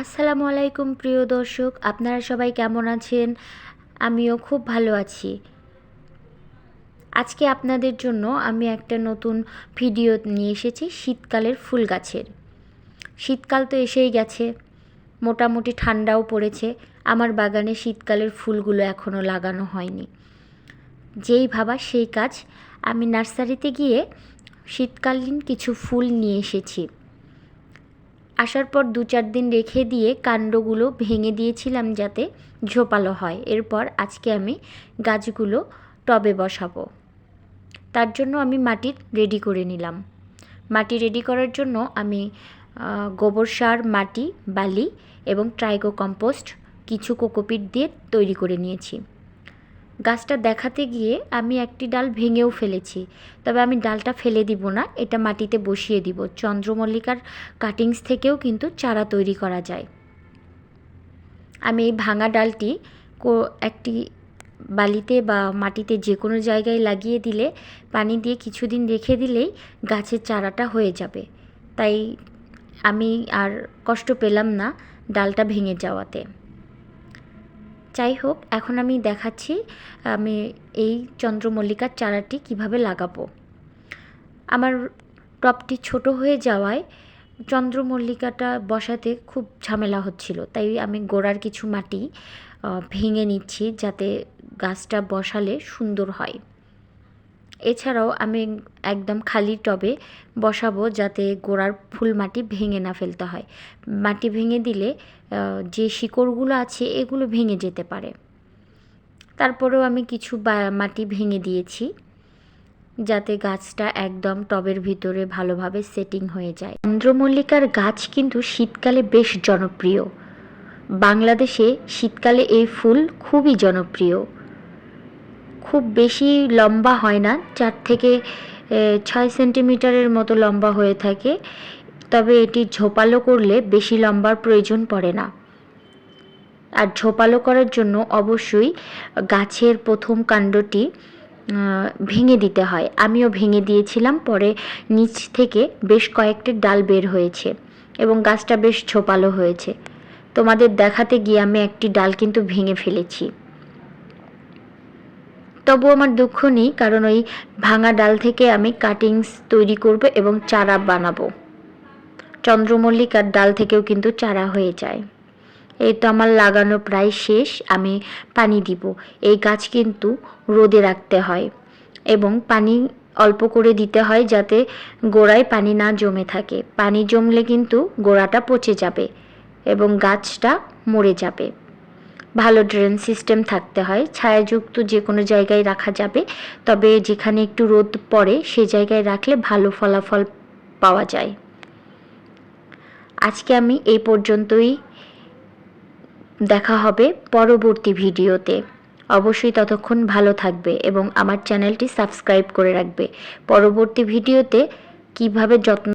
আসসালামু আলাইকুম প্রিয় দর্শক। আপনারা সবাই কেমন আছেন? আমিও খুব ভালো আছি। আজকে আপনাদের জন্য আমি একটা নতুন ভিডিও নিয়ে এসেছি, শীতকালের ফুল গাছের। শীতকাল তো এসেই গেছে। মোটামুটি ঠান্ডাও পড়েছে। আমার বাগানে শীতকালের ফুলগুলো এখনও লাগানো হয়নি। যেই ভাবা সেই কাজ। আমি নার্সারিতে গিয়ে শীতকালীন কিছু ফুল নিয়ে এসেছি। আসার পর দু চার দিন রেখে দিয়ে কাণ্ডগুলো ভেঙে দিয়েছিলাম যাতে ঝোপালো হয়। এরপর আজকে আমি গাছগুলো টবে বসাবো। তার জন্য আমি মাটি রেডি করে নিলাম। মাটি রেডি করার জন্য আমি গোবর সার, মাটি, বালি এবং ট্রাইগো কম্পোস্ট কিছু কোকোপিট দিয়ে তৈরি করে নিয়েছি। গাছটা দেখাতে গিয়ে আমি একটি ডাল ভেঙেও ফেলেছি। তবে আমি ডালটা ফেলে দিব না, এটা মাটিতে বসিয়ে দিব। চন্দ্রমল্লিকার কাটিংস থেকেও কিন্তু চারা তৈরি করা যায়। আমি এই ভাঙা ডালটি একটি বালিতে বা মাটিতে যে কোনো জায়গায় লাগিয়ে দিলে, পানি দিয়ে কিছুদিন রেখে দিলেই গাছের চারাটা হয়ে যাবে। তাই আমি আর কষ্ট পেলাম না ডালটা ভেঙে যাওয়াতে। যাই হোক এখন আমি দেখাচ্ছি, আমি এই চন্দ্রমল্লিকার চারাটি কীভাবে লাগাবো। আমার টপটি ছোট হয়ে যাওয়ায় চন্দ্রমল্লিকাটা বসাতে খুব ঝামেলা হচ্ছিল, তাই আমি গোড়ার কিছু মাটি ভেঙে নিচ্ছি যাতে গাছটা বসালে সুন্দর হয়। এছাড়াও আমি একদম খালি টবে বসাবো যাতে গোড়ার ফুল মাটি ভেঙে না ফেলতে হয়। মাটি ভেঙে দিলে যে শিকড়গুলো আছে এগুলো ভেঙে যেতে পারে। তারপরেও আমি কিছু মাটি ভেঙে দিয়েছি যাতে গাছটা একদম টবের ভিতরে ভালোভাবে সেটিং হয়ে যায়। চন্দ্রমল্লিকার গাছ কিন্তু শীতকালে বেশ জনপ্রিয়। বাংলাদেশে শীতকালে এই ফুল খুবই জনপ্রিয়। খুব বেশি লম্বা হয় না, চার থেকে ছয় সেন্টিমিটারের মতো লম্বা হয়ে থাকে। তবে এটি ঝোপালো করলে বেশি লম্বার প্রয়োজন পড়ে না। আর ঝোপালো করার জন্য অবশ্যই গাছের প্রথম কাণ্ডটি ভেঙে দিতে হয়। আমিও ভেঙে দিয়েছিলাম, পরে নিচ থেকে বেশ কয়েকটি ডাল বের হয়েছে এবং গাছটা বেশ ঝোপালো হয়েছে। তোমাদের দেখাতে গিয়ে আমি একটি ডাল কিন্তু ভেঙে ফেলেছি। তবু আমার দুঃখ নেই, কারণ ওই ভাঙা ডাল থেকে আমি কাটিংস তৈরি করব এবং চারা বানাবো। চন্দ্রমল্লিকার ডাল থেকেও কিন্তু চারা হয়ে যায়। এই তো আমার লাগানো প্রায় শেষ, আমি পানি দিব। এই গাছ কিন্তু রোদে রাখতে হয় এবং পানি অল্প করে দিতে হয় যাতে গোড়ায় পানি না জমে থাকে। পানি জমলে কিন্তু গোড়াটা পচে যাবে এবং গাছটা মরে যাবে। ভালো ড্রেন সিস্টেম থাকতে হয়। ছায়াযুক্ত যে কোনো জায়গায় রাখা যাবে। তবে যেখানে একটু রোদ পড়ে, সে জায়গায় রাখলে ভালো ফলাফল পাওয়া যায়। আজকে আমি এই পর্যন্তই। দেখা হবে পরবর্তী ভিডিওতে। অবশ্যই ততক্ষণ ভালো থাকবে এবং আমার চ্যানেলটি সাবস্ক্রাইব করে রাখবে। পরবর্তী ভিডিওতে কীভাবে যত্ন